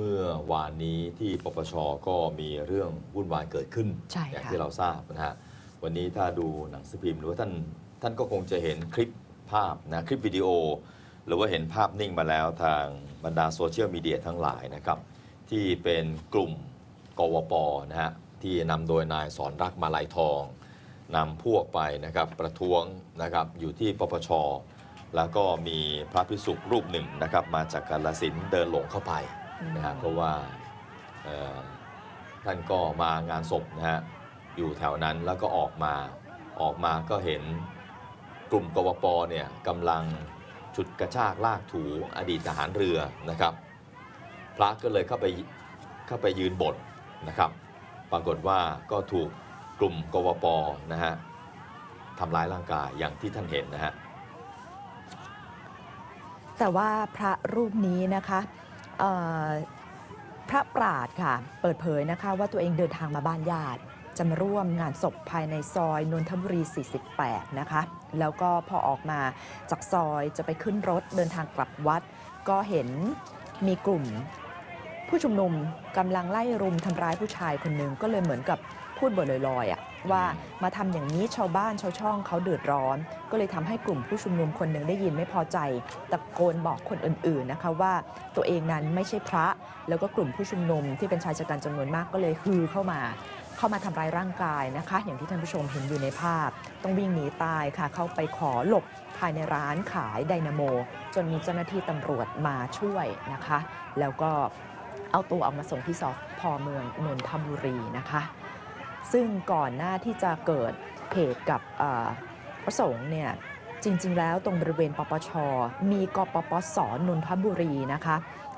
เมื่อวานนี้ที่ปปชก็มีเรื่องวุ่นวายเกิดขึ้น ใช่อย่างค่ะที่เราทราบนะฮะวันนี้ถ้าดูหนังสือพิมพ์หรือว่าท่านท่านก็คงจะเห็นคลิปภาพนะคลิปวิดีโอ หรือว่าเห็นภาพนิ่งมาแล้วทางบรรดาโซเชียลมีเดียทั้งหลายนะครับ ที่เป็นกลุ่มกวปนะฮะที่นำโดยนายสอนรักมาลัยทองนำพวกไปนะครับประท้วงนะครับอยู่ที่ปปช แล้วก็มีพระพิสุรูปหนึ่งนะครับมาจากกาลสินธุ์เดินหลงเข้าไป นะฮะเพราะว่าเอ่อท่านก็มางานศพนะฮะอยู่แถวนั้นแล้วก็ออกมาออกมาก็เห็นกลุ่มกวปเนี่ยกำลังฉุดกระชากลากถูอดีตทหารเรือนะครับ พระก็เลยเข้าไปเข้าไปยืนบทนะครับ ปรากฏว่าก็ถูกกลุ่มกวปนะฮะทำร้ายร่างกายอย่างที่ท่านเห็นนะฮะแต่ว่าพระรูปนี้นะคะเอ่อ พระปราดค่ะ เปิดเผยนะคะว่าตัวเองเดินทางมาบ้านญาติจะมาร่วมงานศพภายในซอยนนทบุรี 48 นะคะ แล้วก็พอออกมาจากซอยจะไปขึ้นรถเดินทางกลับวัด ก็เห็นมีกลุ่ม ผู้ชุมนุมกำลังไล่รุมทำร้ายผู้ชายคนหนึ่งก็เลยเหมือนกับพูดเบอร์ลอยๆอะ ว่ามาทำอย่างนี้ชาวบ้านชาวช่องเขาเดือดร้อน ก็เลยทำให้กลุ่มผู้ชุมนุมคนหนึ่งได้ยินไม่พอใจตะโกนบอกคนอื่นๆนะคะว่าตัวเองนั้นไม่ใช่พระ แล้วก็กลุ่มผู้ชุมนุมที่เป็นชายชะกันจำนวนมากก็เลยฮือเข้ามาเข้ามาทำร้ายร่างกายนะคะ อย่างที่ท่านผู้ชมเห็นอยู่ในภาพ ต้องวิ่งหนีตายค่ะ เข้าไปขอหลบภายในร้านขายไดนาโม จนมีเจ้าหน้าที่ตำรวจมาช่วยนะคะ แล้วก็เอาตัวออกมาส่งที่สพเมืองนนทบุรีนะคะ ซึ่งก่อนหน้าที่จะเกิดเหตุกับเอ่อพระสงฆ์เนี่ยจริงๆ แล้วตรงบริเวณปปช มีกปปสนนทบุรีนะคะ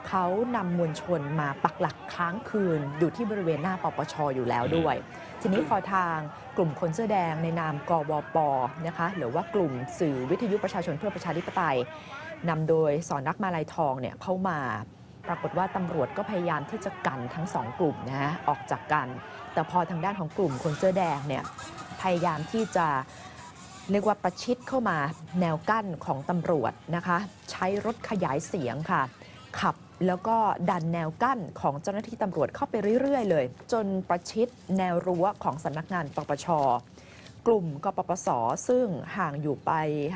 เขานำมวลชนมาปักหลักค้างคืนอยู่ที่บริเวณหน้าปปชอยู่แล้วด้วย ทีนี้พอทางกลุ่มคนเสื้อแดงในนามกวปนะคะหรือว่ากลุ่มสื่อวิทยุประชาชนเพื่อประชาธิปไตยนำโดยสอนรักมาลายทองเนี่ยเข้ามา ปรากฏว่าตำรวจก็พยายามที่จะกันทั้งสองกลุ่มนะฮะออกจากกัน แต่พอทางด้านของกลุ่มคนเสื้อแดงเนี่ยพยายามที่จะเรียกว่าประชิดเข้ามาแนวกั้นของตำรวจนะคะ ใช้รถขยายเสียงค่ะ ขับแล้วก็ดันแนวกั้นของเจ้าหน้าที่ตำรวจเข้าไปเรื่อย ๆ เลย จนประชิดแนวรั้วของสำนักงานปปช กลุ่มกปปส ซึ่งห่างอยู่ไป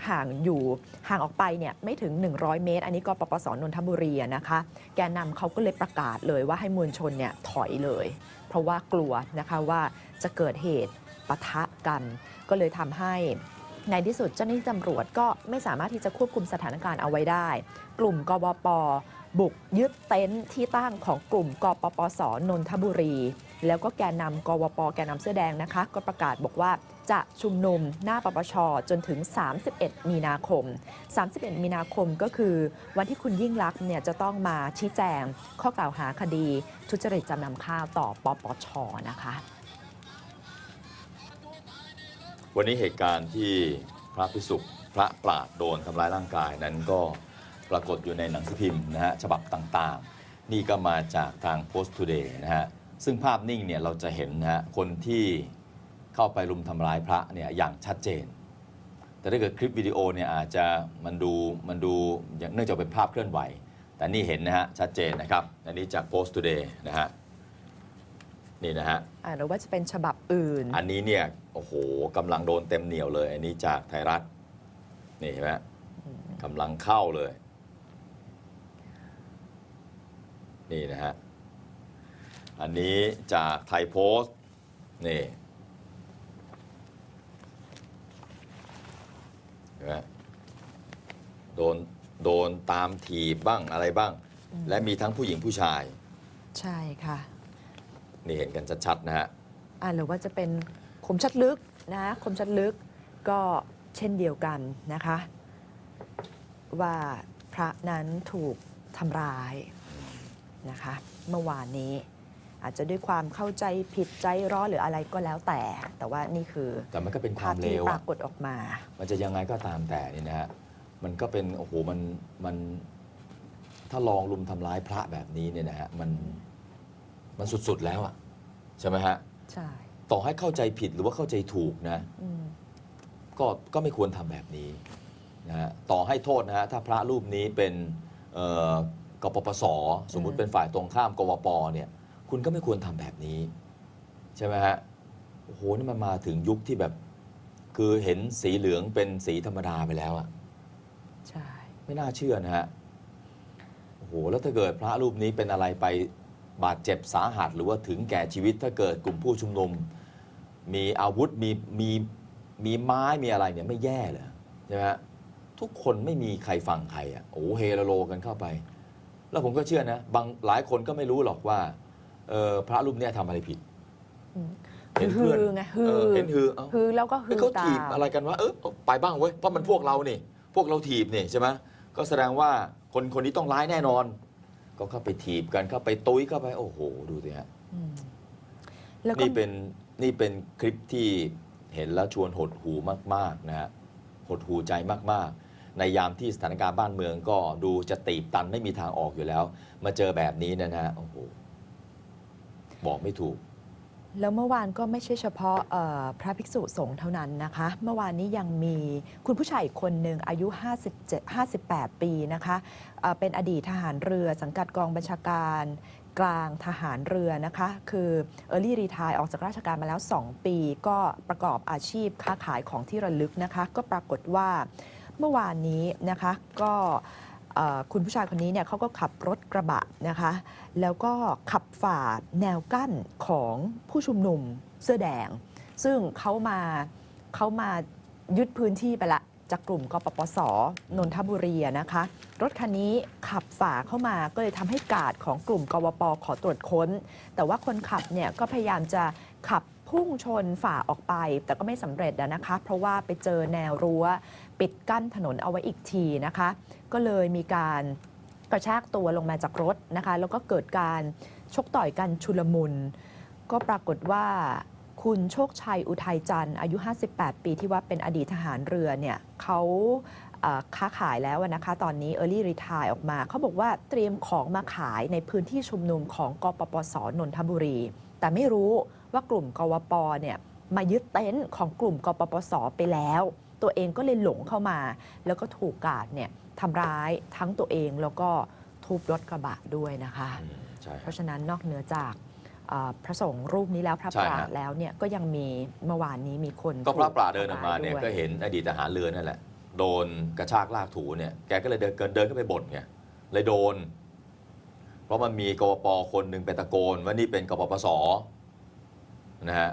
ห่างอยู่ห่างออกไปเนี่ยไม่ถึง 100 เมตร อันนี้กปปสนนทบุรีนะคะ แกนนำเขาก็เลยประกาศเลยว่าให้มวลชนเนี่ยถอยเลย เพราะว่ากลัวนะคะว่าจะเกิดเหตุปะทะกัน ก็เลยทำให้ในที่สุดเจ้าหน้าที่ตำรวจก็ไม่สามารถที่จะควบคุมสถานการณ์เอาไว้ได้ กลุ่มกบปบุกยึดเต็นท์ที่ตั้งของกลุ่มกปปสนนทบุรี แล้วก็แกนนำกวปแกนนำเสื้อแดงนะคะ ก็ประกาศบอกว่า จะชุมนุมหน้าปปช จนถึง 31 มีนาคม 31 มีนาคมก็คือ วันที่คุณยิ่งลักษณ์เนี่ยจะต้องมาชี้แจงข้อกล่าวหาคดี ทุจริตจำนำข้าวต่อปปช นะคะ วันนี้เหตุการณ์ที่พระพิสุพระปราดโดนทำร้ายร่างกายนั้นก็ปรากฏอยู่ในหนังสือพิมพ์นะฮะฉบับต่างๆ นี่ก็มาจากทาง Post Today นะฮะซึ่งภาพนิ่งเนี่ยเราจะเห็นนะฮะคนที่ เข้าไปรุมทำร้ายพระเนี่ยอย่างชัดเจน แต่ถ้าเกิดคลิปวิดีโอเนี่ยอาจจะมันดูมันดูอย่างเนื่องจากเป็นภาพเคลื่อนไหว แต่นี่เห็นนะฮะชัดเจนนะครับ อันนี้จาก Post Today นะฮะนี่นะฮะอ่าหรือว่าจะเป็นฉบับอื่น อันนี้เนี่ยโอ้โหกำลังโดนเต็มเหนียวเลย อันนี้จากไทยรัฐนี่เห็นไหมกำลังเข้าเลย นี่นะฮะอันนี้จากไทยโพสต์นี่เห็ นไหมโดนโดนตามถีบบ้างอะไรบ้าง อืม และมีทั้งผู้หญิงผู้ชาย ใช่ค่ะ นี่เห็นกันชัดๆนะฮะ อ่าหรือว่าจะเป็นคมชัดลึกนะคมชัดลึกก็เช่นเดียวกันนะคะ ว่าพระนั้นถูกทำร้ายนะคะ เมื่อวานนี้ อาจจะด้วยความเข้าใจผิดใจร้อนหรืออะไรก็แล้วแต่ แต่ว่านี่คือแต่มันก็เป็นคามภาวพเลที่วปอะ รากฏออกมา มันจะยังไงก็ตามแต่นี่นะฮะ มันก็เป็นโอ้โหมันมันถ้าลองลุมทำร้ายพระแบบนี้เนี่ยนะฮะมันมันสุดๆแล้วอะใช่ไหมฮะ ใช่ต่อให้เข้าใจผิดหรือว่าเข้าใจถูกนะ อืมก็ก็ไม่ควรทำแบบนี้นะฮะต่อให้โทษนะฮะถ้าพระรูปนี้เป็นเอ่อกปปส สมมุติเป็นฝ่ายตรงข้ามกวปเนี่ย คุณก็ไม่ควรทำแบบนี้ ใช่ไหมฮะโอ้โหนี่มันมาถึงยุคที่แบบ คือเห็นสีเหลืองเป็นสีธรรมดาไปแล้วอะใช่ไม่น่าเชื่อนะฮะโอ้โหแล้วถ้าเกิดพระรูปนี้เป็นอะไรไปบาดเจ็บสาหัส หรือว่าถึงแก่ชีวิตถ้าเกิดกลุ่มผู้ชุมนุม มีอาวุธมีมีมีไม้มีอะไรเนี่ยไม่แย่เลยใช่ไหมฮะทุกคนไม่มีใครฟังใครอะโอ้โหเฮโลโลกันเข้าไป แล้วผมก็เชื่อนะบางหลายคนก็ไม่รู้หรอกว่า เออพระรูปเนี้ทำอะไรผิด อืมเห็นเพื่อนฮือไงฮือเออเห็นฮือเอ้า ฮือแล้วก็ฮืเอ้ยอเขาตาถีบม อะไรกันวะเออไปบ้างเว้ยเพราะมันพวกเรานี่ พวกเราถีบนี่ใช่ไหมก็แสดงว่าคนคนนี้ต้องร้ายแน่นอน ก็เข้าไปถีบกันเข้าไปตุ้ยเข้าไป โอ้โห ดูสิฮะอืมแล้วก็นี่เป็นนี่เป็นคลิปที่เห็นแล้วชวนหดหูมากๆนะฮะหดหูใจมากๆ ในยามที่สถานการณ์บ้านเมืองก็ดูจะตีบตันไม่มีทางออกอยู่แล้ว มาเจอแบบนี้เนยนะฮะโอ้โห บอกไม่ถูก แล้วเมื่อวานก็ไม่ใช่เฉพาะเอ่อพระภิกษุสงฆ์เท่านั้นนะคะ เมื่อวานนี้ยังมีคุณผู้ชายอีกคนหนึ่งอายุ 57 58 ปีนะคะเอ่อเป็นอดีตทหารเรือสังกัดกองบัญชาการกลางทหารเรือนะคะ คือ Early Retire ออกจากราชการมาแล้ว 2 ปี ก็ประกอบอาชีพค้าขายของที่ระลึกนะคะ ก็ปรากฏว่าเมื่อวานนี้นะคะก็ คุณผู้ชายคนนี้เนี่ยเขาก็ขับรถกระบะนะคะ แล้วก็ขับฝ่าแนวกั้นของผู้ชุมนุมเสื้อแดง ซึ่งเขามาเขามายึดพื้นที่ไปละ จากกลุ่มกปปสนนทบุรีนะคะ รถคันนี้ขับฝ่าเข้ามาก็เลยทำให้กาดของกลุ่มกวปขอตรวจค้น แต่ว่าคนขับเนี่ยก็พยายามจะขับพุ่งชนฝ่าออกไป แต่ก็ไม่สำเร็จนะคะ เพราะว่าไปเจอแนวรั้ว ปิดกั้นถนนเอาไว้อีกทีนะคะ ก็เลยมีการกระชากตัวลงมาจากรถนะคะ แล้วก็เกิดการชกต่อยกันชุลมุน ก็ปรากฏว่าคุณโชคชัยอุทัยจันทร์อายุ 58 ปีที่ว่าเป็นอดีตทหารเรือเนี่ยเขาค้าขายแล้วนะคะ ตอนนี้ Early Retire ออกมา เขาบอกว่าเตรียมของมาขายในพื้นที่ชุมนุมของกปปสนนทบุรี แต่ไม่รู้ว่ากลุ่มกวปเนี่ยมายึดเต็นท์ของกลุ่มกปปสไปแล้ว ตัวเองก็เลยหลงเข้ามา แล้วก็ถูกกาดเนี่ยทำร้ายทั้งตัวเองแล้วก็ทุบรถกระบะด้วยนะคะ อืมใช่เพฮะราะฉะนั้นนอกเหนือจากเอ่อพระสงฆ์รูปนี้แล้วพระใช่ปราฮะชญ์แล้วเนี่ยก็ยังมีเมื่อวานนี้มีคนก็พระถูปราเดินออกมาเนี่ยทำร้ก็ด้วเห็นอดีตทหารเรือนั่นแหละ โดนกระชากลากถูเนี่ยแกก็เลยเดินเกินเดินเข้าไปบ่นไงเลยโดน เพราะมันมีกวปคนหนึ่งไปตะโกนว่านี่เป็นกปปสนะฮะ